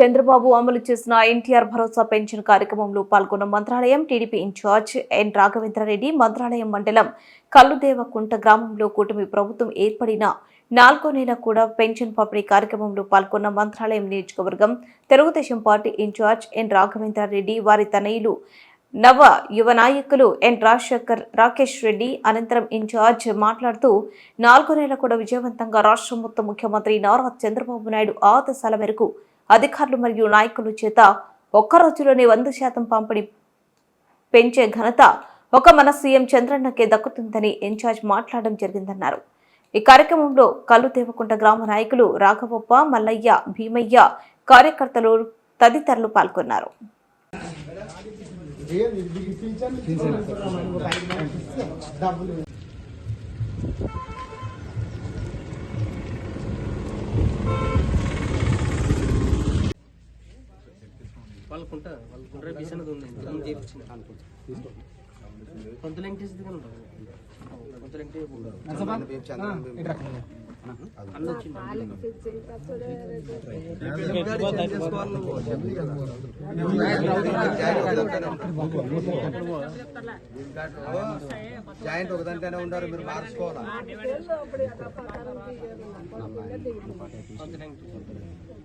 చంద్రబాబు అమలు చేసిన ఎన్టీఆర్ భరోసా పెన్షన్ కార్యక్రమంలో పాల్గొన్న Mantralayam TDP incharge N Raghavendra Reddy Mantralayam మండలం కల్లుదేవకుంట గ్రామంలో కూటమి ప్రభుత్వం ఏర్పడిన నాలుగో నెల కూడా పెన్షన్ పంపిణీ కార్యక్రమంలో పాల్గొన్న మంత్రాలయం నియోజకవర్గం Telugu Desam party incharge N Raghavendra Reddy వారి తనయులు నవ యువ నాయకులు ఎన్ రాజశేఖర్ రాకేష్ రెడ్డి అనంతరం ఇన్ఛార్జ్ మాట్లాడుతూ నాలుగో నెల కూడా విజయవంతంగా రాష్ట్ర మొత్తం ముఖ్యమంత్రి నారా చంద్రబాబు నాయుడు ఆదేశాల మేరకు అధికారులు మరియు నాయకుల చేత ఒక్క రోజులోనే వంద శాతం పంపిణీ పెంచే ఘనత ఒక మన సీఎం చంద్రన్నకే దక్కుతుందని ఇన్ఛార్జ్ మాట్లాడడం జరిగిందన్నారు. ఈ కార్యక్రమంలో కల్లు దేవకుంట గ్రామ నాయకులు రాఘవప్ప మల్లయ్య భీమయ్య కార్యకర్తలు తదితరులు పాల్గొన్నారు. వాళ్ళకుంట వాళ్ళకుంటే రేపు అనేది ఉంది చేయించిన కొంత ఉంటుంది జాయింట్ ఒకదానికైనా ఉండారు మీరు మార్చుకోవాలా?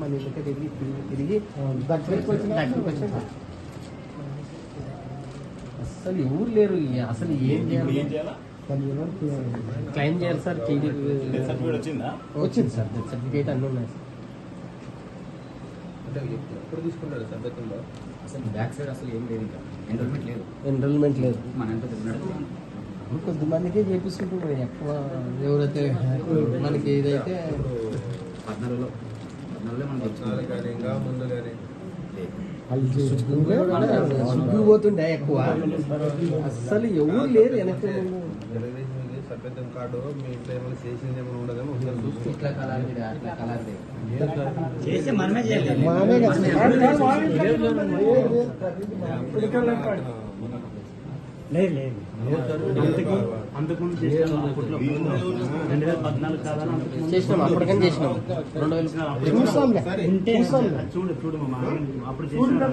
మన ఇంటికి తిరిగి తిరిగి తిరిగి దగ్గరికి వచ్చిన అసలు ఎవరు లేరు అసలు ఏం చేయాలి? క్లైమ్ చేయాలి సార్? వచ్చిందా? వచ్చింది సార్ డెత్ సర్టిఫికేట్ అన్నీ ఉన్నాయి సార్. ఎప్పుడు తీసుకుంటారు సభ్యత్వంలో అసలు బ్యాక్ సైడ్ అసలు ఏం లేదు ఇంకా. ఎన్రోల్మెంట్ లేదు. ఎన్రోల్మెంట్ లేదు. మన ఎంత కొంతమందికే చేపిస్తుంటారు. ఎక్కువ ఎవరైతే మనకి ఏదైతే పద్నాలుగులో సుగ్గు పోతుండే ఎక్కువ అస్సలు ఎవరు లేరు ఇది సభ్యత్వం కార్డు మీ ఇంట్లో ఏమైనా చేసింది ఏమైనా ఉండదేమో ఒకసారి ఇట్లా అట్లా మామే కదా. లేదు లేదు. అంతకు అంతకుముందు చేసినాం అప్పట్లో. రెండు వేల పద్నాలుగు కాదని అంతకుముందు చేసినాం అప్పటికని చేసినాం. రెండు వేలు అప్పుడు ఉంటే చూడు చూడు మా మామ అప్పుడు చేసినాం.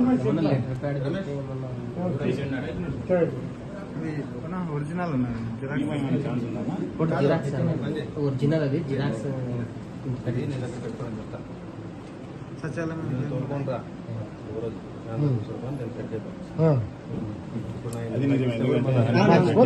ఒరిజినల్ ఛాన్స్ ఉందా జిరాక్స్ ఒరిజినల్ అది జిరాక్స్. అది నేను అక్కడ పెట్టుకోని చెప్తా నేను తోలుకొని రా ఎవరోజు నేను తోలుకొని నేను కట్ చేద్దాం ఇప్పుడు నా అది నిజమే ఇంట్లో ఎందుకంటే